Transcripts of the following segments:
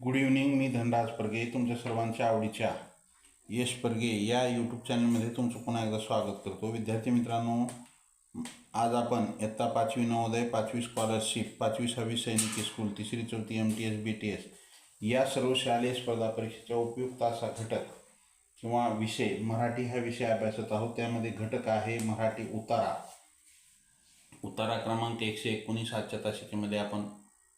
Good evening मी धनराज परगे. तुमच्या सर्वांच्या आवडीच्या यश परगे या यूट्यूब चॅनलमध्ये तुमचं पुन्हा एकदा स्वागत करतो. विद्यार्थी मित्रांनो आज आपण इयत्ता पाचवी नवोदय पाचवी स्कॉलरशिप पाचवी सहावी सैनिकी स्कूल तिसरी चौथी M T S B T S या सर्व शालेय स्पर्धा परीक्षेच्या उपयुक्त असा घटक किंवा विषय मराठी हा विषय अभ्यासत आहोत. त्यामध्ये घटक आहे मराठी उतारा. उतारा क्रमांक एकशे एकोणीस आजच्या तासिकेमध्ये आपण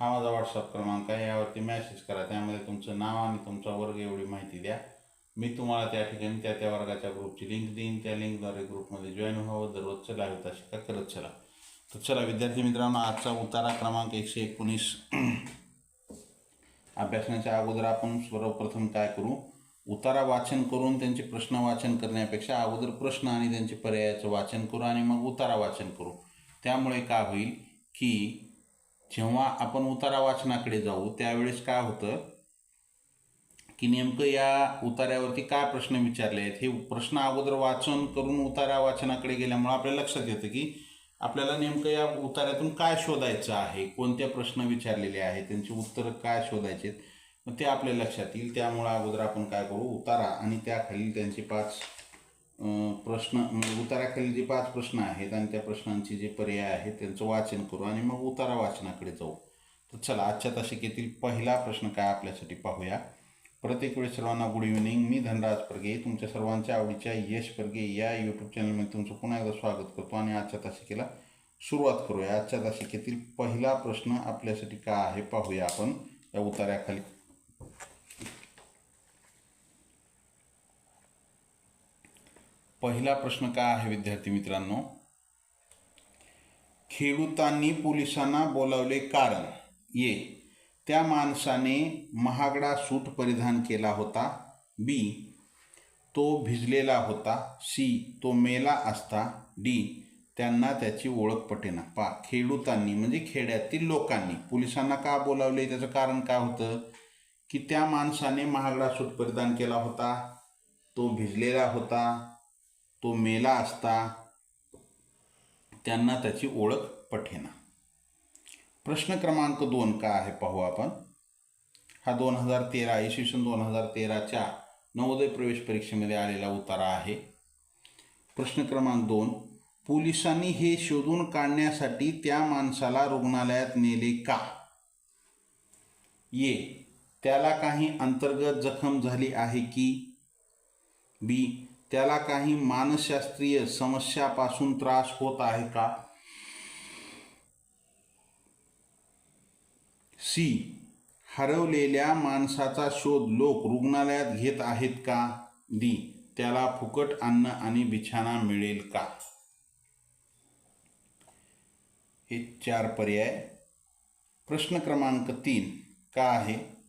हा माझा व्हॉट्सअप क्रमांक आहे. यावरती मॅसेज करा. त्यामध्ये तुमचं नाव आणि तुमचा वर्ग एवढी माहिती द्या. मी तुम्हाला त्या ठिकाणी त्या त्या वर्गाच्या ग्रुपची लिंक देईन. त्या लिंकद्वारे ग्रुपमध्ये जॉईन व्हावं. दररोजचं लाईव्ह का? करत चला. तर चला विद्यार्थी मित्रांनो आजचा उतारा क्रमांक एकशे एकोणीस. अभ्यासण्याच्या अगोदर आपण सर्वप्रथम काय करू? उतारा वाचन करून त्यांचे प्रश्न वाचन करण्यापेक्षा अगोदर प्रश्न आणि त्यांचे पर्यायाचं वाचन करू आणि मग उतारा वाचन करू. त्यामुळे काय होईल की जेव्हा आपण उतारा वाचनाकडे जाऊ त्यावेळेस काय होतं? की नेमकं या उतार्यावरती काय प्रश्न विचारले आहेत? हे प्रश्न अगोदर वाचन करून उतारा वाचनाकडे गेल्यामुळे आपल्या लक्षात येतं की आपल्याला नेमकं या उतार्यातून काय शोधायचं आहे? कोणते प्रश्न विचारलेले आहेत? त्यांची उत्तरं काय शोधायचे आहेत? मग ते आपल्या लक्षात येईल. त्यामुळं अगोदर आपण काय करू? उतारा आणि त्याखाली त्यांचे पाच प्रश्न उताराखाली जे पाच प्रश्न आहेत आणि त्या प्रश्नांचे जे पर्याय आहेत त्यांचं वाचन करू आणि मग उतारा वाचनाकडे जाऊ. तर चला आजच्या तासिकेतील पहिला प्रश्न काय आपल्यासाठी पाहूया. प्रत्येक वेळेस सर्वांना गुड इव्हिनिंग मी धनराज परगे. तुमच्या सर्वांच्या आवडीच्या यश परगे या यूट्यूब चॅनलमध्ये तुमचं पुन्हा एकदा स्वागत करतो आणि आजच्या तासिकेला सुरुवात करूया. आजच्या तासिकेतील पहिला प्रश्न आपल्यासाठी काय आहे पाहूया आपण. या उतार्याखाली पहिला प्रश्न काय आहे विद्यार्थी मित्रांनो? खेडूतांनी पोलिसांना बोलावले कारण. ये त्या माणसाने महागडा सूट परिधान केला होता. बी. तो भिजलेला होता. सी. तो मेला असता. डी. त्यांना त्याची ओळख पटेना. पा. खेडूतांनी म्हणजे खेड्यातील लोकांनी. पोलिसांना का बोलावले? त्याचं कारण काय होतं? की त्या माणसाने महागडा सूट परिधान केला होता. तो भिजलेला होता. तो मेला असता त्यांना त्याची ओळख पठेना. प्रश्न क्रमांक दोन का आहे पाहू आपण. हा दोन हजार तेरा इसवी सन दोन हजार तेराच्या नवोदय प्रवेश परीक्षेमध्ये आलेला उतारा आहे. प्रश्न क्रमांक दोन पोलिसांनी हे शोधून काढण्यासाठी त्या माणसाला रुग्णालयात नेले का? ये त्याला काही अंतर्गत जखम झाली आहे की? बी त्याला काही मानसशास्त्रीय समस्यापासून त्रास होत आहे का? सी. हरवलेल्या माणसाचा शोध लोक रुग्णालयात घेत आहेत का? डी. त्याला फुकट अन्न आणि बिछाना मिळेल का? हे चार पर्याय. प्रश्न क्रमांक तीन का आहे?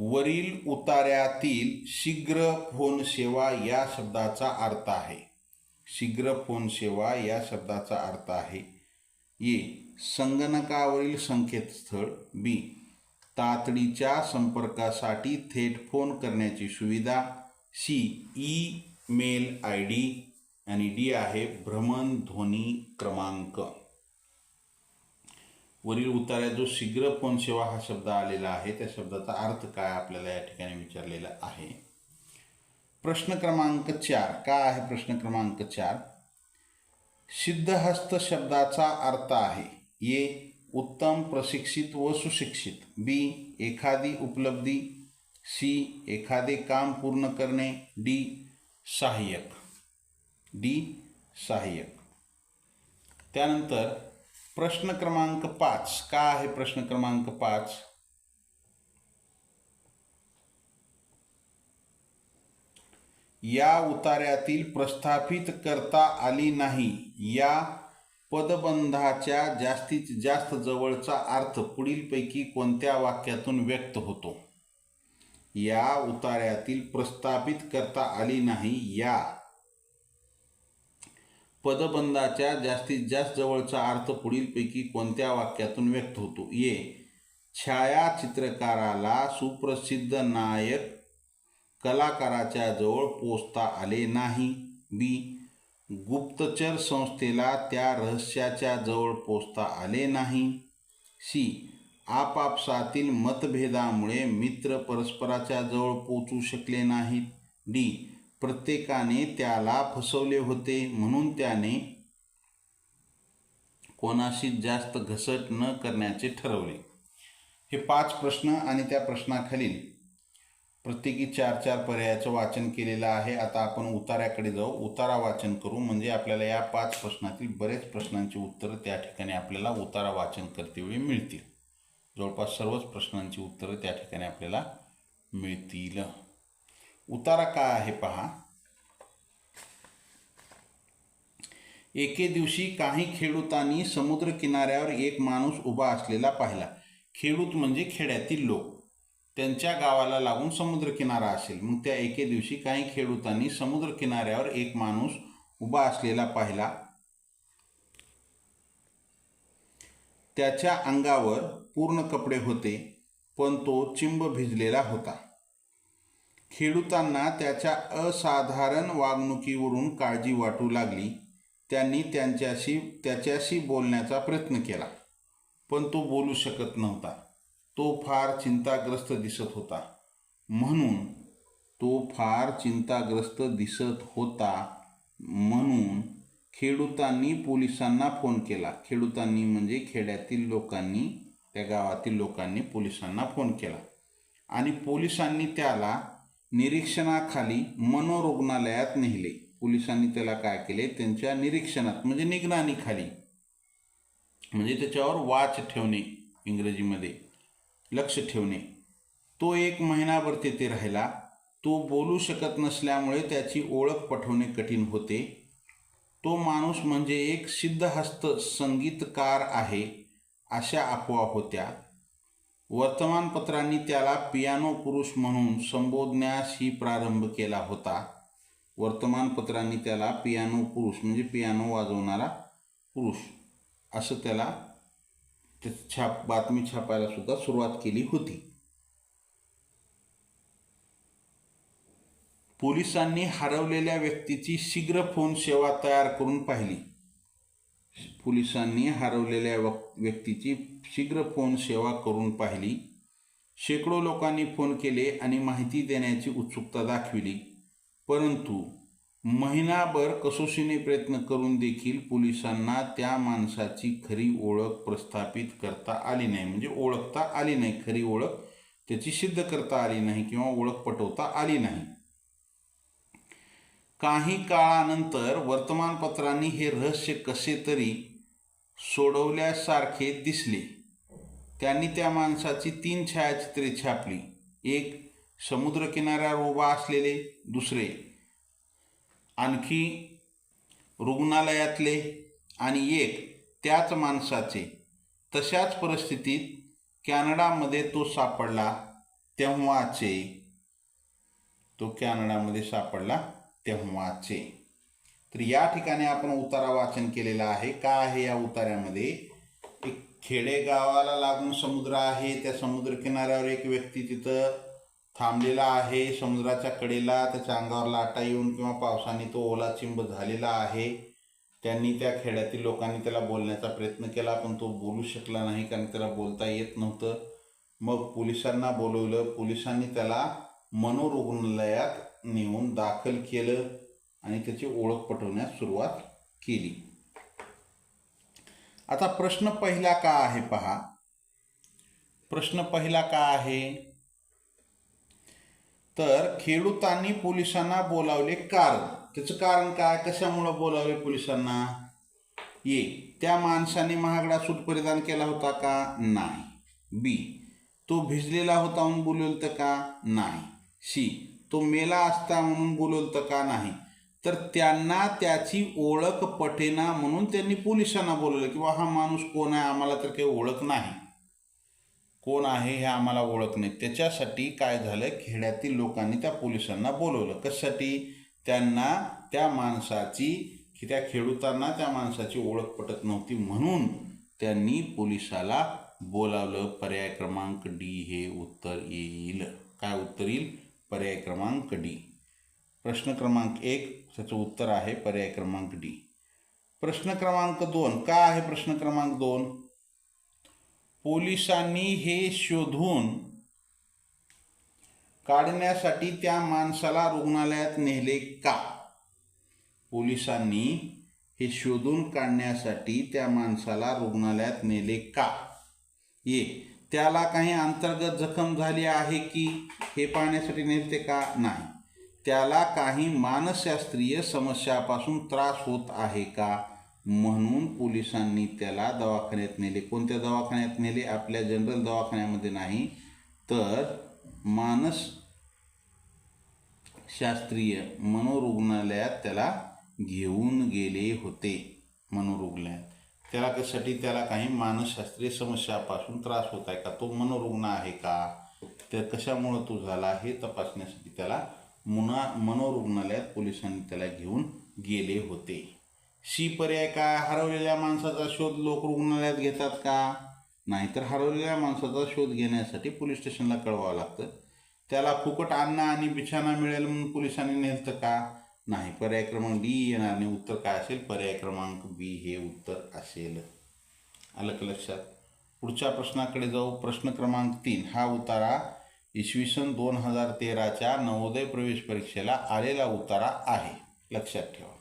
वरील उतार्यातील शीघ्र फोन सेवा या शब्दाचा अर्थ आहे. शीघ्र फोन सेवा या शब्दाचा अर्थ आहे. ए. संगणकावरील संकेतस्थळ. बी तातडीच्या संपर्कासाठी थेट फोन करण्याची सुविधा. सी ई मेल आय डी. आणि डी आहे भ्रमणध्वनी क्रमांक. वरील उतार्यात जो शीघ्र फोन सेवा हा शब्द आलेला आहे त्या शब्दाचा अर्थ काय आपल्याला या ठिकाणी विचारलेला आहे? प्रश्न क्रमांक चार. काय आहे प्रश्न क्रमांक चार? सिद्धहस्त शब्दाचा अर्थ आहे ये उत्तम प्रशिक्षित व सुशिक्षित. बी एखादी उपलब्धी. सी एखादे काम पूर्ण करणे. डी सहाय्यक. डी सहाय्यक. त्यानंतर प्रश्न क्रमांक पाच. का आहे प्रश्न क्रमांक पाच? या उतार्यातील प्रस्थापित करता आली नाही. या पदबंधाच्या जास्तीत जास्त जवळचा अर्थ पुढीलपैकी कोणत्या वाक्यातून व्यक्त होतो? या उतार्यातील प्रस्थापित करता आली नाही. या पदबंधाच्या जास्तीत जास्त जवळचा अर्थ पुढीलपैकी कोणत्या वाक्यातून व्यक्त होतो? ये छायाचित्रकाराला सुप्रसिद्ध नायक कलाकाराच्या जवळ पोचता आले नाही. बी. गुप्तचर संस्थेला त्या रहस्याच्या जवळ पोचता आले नाही. सी. आपापसातील मतभेदामुळे मित्र परस्पराच्या जवळ पोचू शकले नाहीत. डी. प्रत्येकाने त्याला फसवले होते म्हणून त्याने कोणाशी जास्त घसट न करण्याचे ठरवले. हे पाच प्रश्न आणि त्या प्रश्नाखालील प्रत्येकी चार चार पर्यायाचं वाचन केलेलं आहे. आता आपण उतार्याकडे जाऊ. उतारा वाचन करू. म्हणजे आपल्याला या पाच प्रश्नातील बरेच प्रश्नांची उत्तरं त्या ठिकाणी आपल्याला उतारा वाचन करतेवेळी मिळतील. जवळपास सर्वच प्रश्नांची उत्तरं त्या ठिकाणी आपल्याला मिळतील. उतारा काय आहे पहा. एके दिवशी काही खेडूतांनी समुद्र किनाऱ्यावर एक माणूस उभा असलेला पाहिला. खेडूत म्हणजे खेड्यातील लोक. त्यांच्या गावाला लागून समुद्र किनारा असेल. मग त्या एके दिवशी काही खेडूतांनी समुद्र किनाऱ्यावर एक माणूस उभा असलेला पाहिला. त्याच्या अंगावर पूर्ण कपडे होते पण तो चिंब भिजलेला होता. खेडूतांना त्याच्या असाधारण वागणुकीवरून काळजी वाटू लागली. त्यांनी त्यांच्याशी त्याच्याशी बोलण्याचा प्रयत्न केला. पण तो बोलू शकत नव्हता. तो फार चिंताग्रस्त दिसत होता. म्हणून तो फार चिंताग्रस्त दिसत होता. म्हणून खेडूतांनी पोलिसांना फोन केला. खेडूतांनी म्हणजे खेड्यातील लोकांनी त्या गावातील लोकांनी पोलिसांना फोन केला. आणि पोलिसांनी त्याला निरीक्षणाखाली मनोरुग्णालयात नेले. पोलिसांनी त्याला काय केले? त्यांच्या निरीक्षणात म्हणजे निगराणीखाली म्हणजे त्याच्यावर वाच ठेवणे इंग्रजीमध्ये लक्ष ठेवणे. तो एक महिनाभर तेथे राहिला. तो बोलू शकत नसल्यामुळे त्याची ओळख पटवणे कठीण होते. तो माणूस म्हणजे एक सिद्धहस्त संगीतकार आहे अशा अफवा होत्या. वर्तमानपत्रांनी त्याला पियानो पुरुष म्हणून संबोधण्यासही प्रारंभ केला होता. वर्तमानपत्रांनी त्याला पियानो पुरुष म्हणजे पियानो वाजवणारा पुरुष असं त्याला छाप बातमी छापायला सुद्धा सुरुवात केली होती. पोलिसांनी हरवलेल्या व्यक्तीची शीघ्र फोन सेवा तयार करून पाहिली. पोलिसांनी हरवलेल्या व्यक्तीची शीघ्र फोन सेवा करून पाहिली. शेकडो लोकांनी फोन केले आणि माहिती देण्याची उत्सुकता दाखविली. परंतु महिनाभर कसोशीने प्रयत्न करून देखील पोलिसांना त्या माणसाची खरी ओळख प्रस्थापित करता आली नाही. म्हणजे ओळखता आली नाही. खरी ओळख त्याची सिद्ध करता आली नाही किंवा ओळख पटवता आली नाही. काही काळानंतर वर्तमानपत्रांनी हे रहस्य कसे तरी सोडवल्यासारखे दिसले. त्यांनी त्या माणसाची तीन छायाचित्रे छापली. एक समुद्रकिनाऱ्यावर उभा असलेले दुसरे आणखी रुग्णालयातले आणि एक त्याच माणसाचे. तशाच परिस्थितीत कॅनडामध्ये तो सापडला तेव्हाचे. तो कॅनडामध्ये सापडला तेव्हाचे तर या ठिकाणी आपण उतारा वाचन केलेला आहे. का आहे या उतार्यामध्ये एक खेडेगावाला लागून समुद्र आहे. त्या समुद्र किनाऱ्यावर एक व्यक्ती तिथं थांबलेला आहे. समुद्राच्या कडेला त्याच्या अंगावर लाटा येऊन किंवा पावसाने तो ओला चिंब झालेला आहे. त्यांनी त्या खेड्यातील लोकांनी त्याला बोलण्याचा प्रयत्न केला पण तो बोलू शकला नाही कारण त्याला बोलता येत नव्हतं. मग पोलिसांना बोलवलं. पोलिसांनी त्याला मनोरुग्णालयात नेऊन दाखल केलं आणि त्याची ओळख पटवण्यास सुरुवात केली. आता प्रश्न पहिला का आहे पहा. प्रश्न पहिला का आहे? तर खेडूतांनी पोलिसांना बोलावले कारण. त्याचं कारण काय? कशामुळं बोलावले पोलिसांना? ये त्या माणसाने महागडा सूट परिधान केला होता का? नाही. बी तो भिजलेला होता म्हणून बोलवलं तर का? नाही. सी तो मेला असता म्हणून बोलवलतं का नाही? तर त्यांना त्याची ओळख पटेना म्हणून त्यांनी पोलिसांना बोलवलं की बा हा माणूस कोण आहे? आम्हाला तर काही ओळख नाही. कोण आहे हे आम्हाला ओळख नाही. त्याच्यासाठी काय झालं? खेड्यातील लोकांनी त्या पोलिसांना बोलवलं. कशासाठी? त्यांना त्या माणसाची की त्या खेळूताना त्या माणसाची ओळख पटत नव्हती म्हणून त्यांनी पोलिसाला बोलावलं. पर्याय क्रमांक डी हे उत्तर येईल. काय उत्तर येईल? पर्याय क्रमांक डी. प्रश्न क्रमांक एक त्याचं उत्तर आहे पर्याय क्रमांक डी. प्रश्न क्रमांक दोन का आहे प्रश्न क्रमांक दोन? पोलिसांनी हे शोधून काढण्यासाठी त्या माणसाला रुग्णालयात नेले का? पोलिसांनी हे शोधून काढण्यासाठी त्या माणसाला रुग्णालयात नेले का? ये त्याला काही अंतर्गत जखम झाली आहे की हे पाहण्यासाठी नेते का? नाही. त्याला काही मानसशास्त्रीय समस्यापासून त्रास होत आहे का? म्हणून पोलिसांनी त्याला दवाखान्यात नेले. कोणत्या दवाखान्यात नेले? आपल्या जनरल दवाखान्यामध्ये नाही. तर मानस शास्त्रीय मनोरुग्णालयात त्याला घेऊन गेले होते. मनोरुग्णालयात. त्याला कशासाठी त्याला काही मानसशास्त्रीय समस्यापासून त्रास होत आहे का? तो मनोरुग्ण आहे का? त्या कशामुळं तो झाला हे तपासण्यासाठी त्याला मुना मनोरुग्णालयात पोलिसांनी त्याला घेऊन गेले होते. सी पर्याय काय हरवलेल्या माणसाचा शोध लोक रुग्णालयात घेतात का? नाहीतर हरवलेल्या माणसाचा शोध घेण्यासाठी पोलीस स्टेशनला कळवावं लागतं. त्याला फुकट अन्न आणि बिछाना मिळेल म्हणून पोलिसांनी नेलतं का? नाही पर्याय क्रमांक डी येणार नाही. उत्तर काय असेल? पर्याय क्रमांक बी हे उत्तर असेल. आलं का लक्षात. पुढच्या प्रश्नाकडे जाऊ. प्रश्न क्रमांक तीन. हा उतारा इसवी सन दोन हजार तेराच्या नवोदय प्रवेश परीक्षेला आलेला उतारा आहे. लक्षात ठेवा.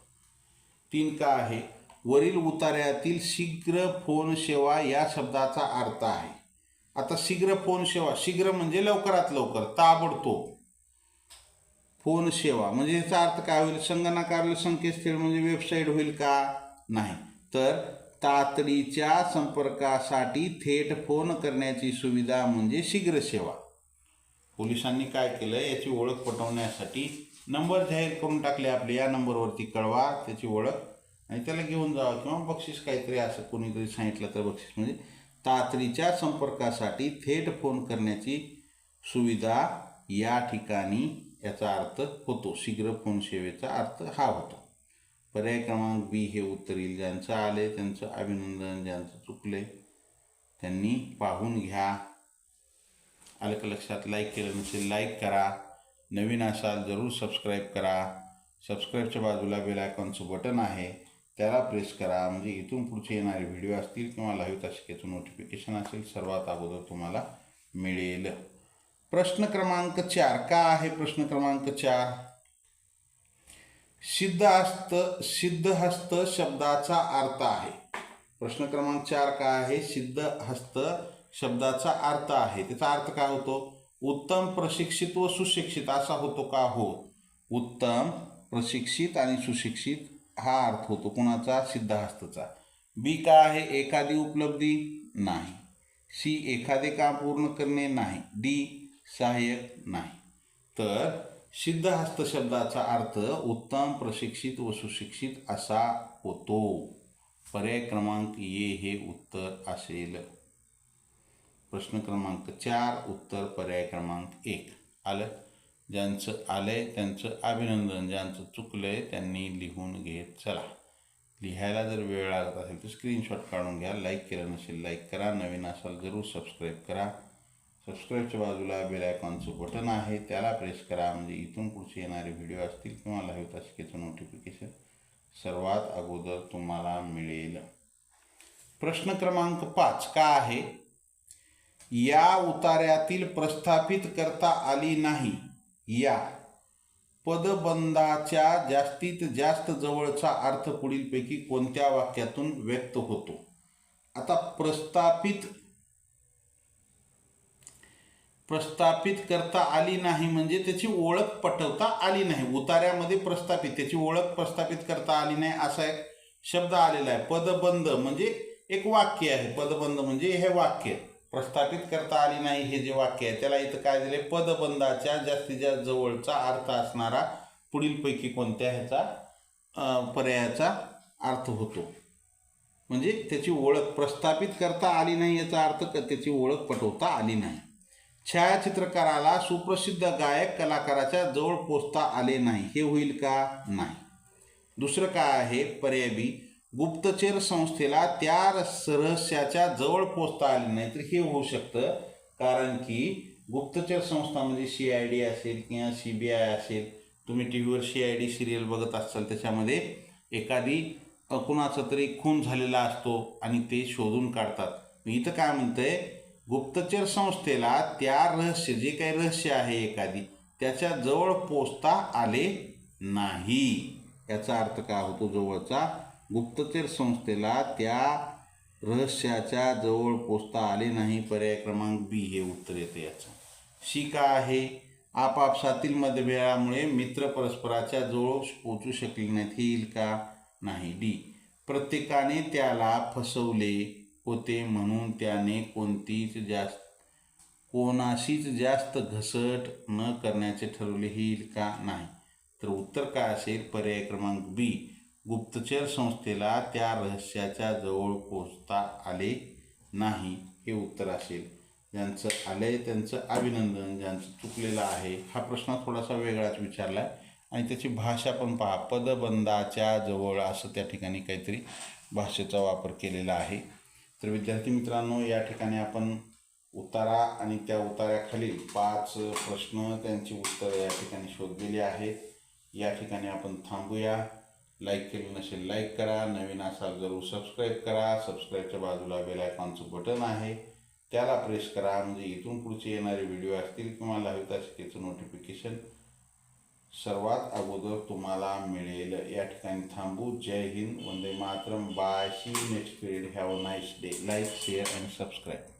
तीन का आहे? वरील उतार्यातील शीघ्र फोन सेवा या शब्दाचा अर्थ आहे. आता शीघ्र फोन सेवा. शीघ्र म्हणजे लवकरात लवकर. ताबडतोब. फोन सेवा. म्हणजे याचा अर्थ काय होईल? संगणकावरील संकेतस्थळ म्हणजे वेबसाईट होईल का? नाही. तर तातडीच्या संपर्कासाठी थेट फोन करण्याची सुविधा म्हणजे शीघ्र सेवा. पोलिसांनी काय केलं याची ओळख पटवण्यासाठी नंबर जाहीर करून टाकले आपले. या नंबरवरती कळवा त्याची ओळख. आणि त्याला घेऊन जावं किंवा बक्षीस काहीतरी असं कोणीतरी सांगितलं तर बक्षीस. म्हणजे तातडीच्या संपर्कासाठी थेट फोन करण्याची सुविधा या ठिकाणी याचा अर्थ होतो. शीघ्र फोन सेवेचा अर्थ हा होतो. पर्याय क्रमांक बी हे उत्तर येईल ज्यांचं आले त्यांचं अभिनंदन ज्यांचं चुकले त्यांनी पाहून घ्या. आलं का लक्षात? लाईक केलं नसेल लाईक करा. नवीन असाल जरूर सबस्क्राईब करा. सबस्क्राईबच्या बाजूला बेल आयकॉनचं बटन आहे. त्याला प्रेस करा. म्हणजे इथून पुढचे येणारे व्हिडिओ असतील किंवा लाईव्ह तासिकेचं नोटिफिकेशन असेल सर्वात अगोदर तुम्हाला मिळेल. प्रश्न क्रमांक चार. का आहे प्रश्न क्रमांक चार? सिद्धहस्त सिद्धहस्त शब्दाचा अर्थ आहे. प्रश्न क्रमांक चार का आहे? सिद्धहस्त शब्दाचा अर्थ आहे. त्याचा अर्थ काय होतो? उत्तम प्रशिक्षित व सुशिक्षित असा होतो का? हो. उत्तम प्रशिक्षित आणि सुशिक्षित हा अर्थ होतो. कुणाचा? सिद्धहस्तचा. बी का आहे? एखादी उपलब्धी? नाही. सी एखादे काम पूर्ण करणे? नाही. डी सहाय्यक नाही. तर सिद्धहस्त शब्दाचा अर्थ उत्तम प्रशिक्षित व सुशिक्षित असा होतो. पर्याय क्रमांक ये हे उत्तर असेल. प्रश्न क्रमांक चार उत्तर पर्याय क्रमांक एक. आलं? ज्यांचं आलंय त्यांचं अभिनंदन ज्यांचं चुकलंय त्यांनी लिहून घेत चला. लिहायला जर वेळ लागत असेल तर स्क्रीनशॉट काढून घ्या. लाईक केलं नसेल लाईक करा. नवीन असाल जरूर सबस्क्राईब करा. सबस्क्राईबच्या बाजूला बेल आयकॉनचं बटन आहे त्याला प्रेस करा. म्हणजे इथून पुढचे येणारे व्हिडिओ असतील किंवा लाईव्ह तासिकेचं नोटिफिकेशन सर्वात अगोदर तुम्हाला मिळेल. प्रश्न क्रमांक पाच का आहे? या उतार्यातील प्रस्थापित करता आली नाही. या. पदबंधाच्या जास्तीत जास्त जवळचा अर्थ पुढीलपैकी कोणत्या वाक्यातून व्यक्त होतो? आता प्रस्थापित प्रस्थापित करता आली नाही म्हणजे त्याची ओळख पटवता आली नाही. उतार्यामध्ये प्रस्थापित त्याची ओळख प्रस्थापित करता आली नाही असा एक शब्द आलेला आहे. पदबंध म्हणजे एक वाक्य आहे. पदबंध म्हणजे हे वाक्य. प्रस्थापित करता आली नाही हे जे वाक्य आहे त्याला इथं काय दिले पदबंधाच्या जास्तीत जास्त जवळचा अर्थ असणारा पुढीलपैकी कोणत्या ह्याचा पर्यायाचा अर्थ होतो. म्हणजे त्याची ओळख प्रस्थापित करता आली नाही याचा अर्थ त्याची ओळख पटवता आली नाही. छायाचित्रकाराला सुप्रसिद्ध गायक कलाकाराच्या जवळ पोचता आले नाही. हे होईल का? नाही. दुसरं काय आहे? पर्याय बी. गुप्तचर संस्थेला त्या रस- रहस्याच्या जवळ पोचता आले नाही तर हे होऊ शकतं. कारण की गुप्तचर संस्था म्हणजे सी आय डी असेल किंवा सी बी आय असेल. तुम्ही टी व्हीवर सी आय डी सिरियल बघत असाल त्याच्यामध्ये एखादी कुणाचा तरी खून झालेला असतो आणि ते शोधून काढतात. इथं काय म्हणतंय? गुप्तचर संस्थेला त्या रहस्य जे काही रहस्य आहे एखादी त्याच्याजवळ पोचता आले नाही. याचा अर्थ काय होतो? जवळचा गुप्तचर संस्थेला त्या रहस्याच्या जवळ पोचता आले नाही. पर्याय क्रमांक बी हे उत्तर येते याचं. शी का आहे? आपापसातील मतभेदामुळे मित्र परस्पराच्या जवळ पोचू शकले नाहीत. हे येईल का? नाही. डी. प्रत्येकाने त्याला फसवले. होते म्हणून त्याने कोणतीच जास्त कोणाशीच जास्त घसट न करण्याचे ठरवले येईल का नाही? तर उत्तर काय असेल? पर्याय क्रमांक बी. गुप्तचर संस्थेला त्या रहस्याच्या जवळ पोचता आले नाही हे उत्तर असेल. ज्यांचं आलंय त्यांचं अभिनंदन ज्यांचं चुकलेलं आहे हा प्रश्न थोडासा वेगळाच विचारला आहे आणि त्याची भाषा पण पहा. पदबंधाच्या जवळ असं त्या ठिकाणी काहीतरी भाषेचा वापर केलेला आहे. तर विद्यार्थी मित्रांनो या ठिकाणी आपण उतारा आणि त्या उतार्याखालील पाच प्रश्न त्यांची उत्तरं या ठिकाणी शोधलेली आहेत. या ठिकाणी आपण थांबूया. लाईक केलं नसेल लाईक करा. नवीन असाल जरूर सबस्क्राईब करा. सबस्क्राईबच्या बाजूला बेल आयकॉनचं बटन आहे. त्याला प्रेस करा. म्हणजे इथून पुढचे येणारे व्हिडिओ असतील किंवा लाईव्ह त्याचं नोटिफिकेशन सर्वात अगोदर तुम्हाला मिळेल. या ठिकाणी थांबू. जय हिंद. वंदे Mataram. Bye. See next period have a nice day like share and subscribe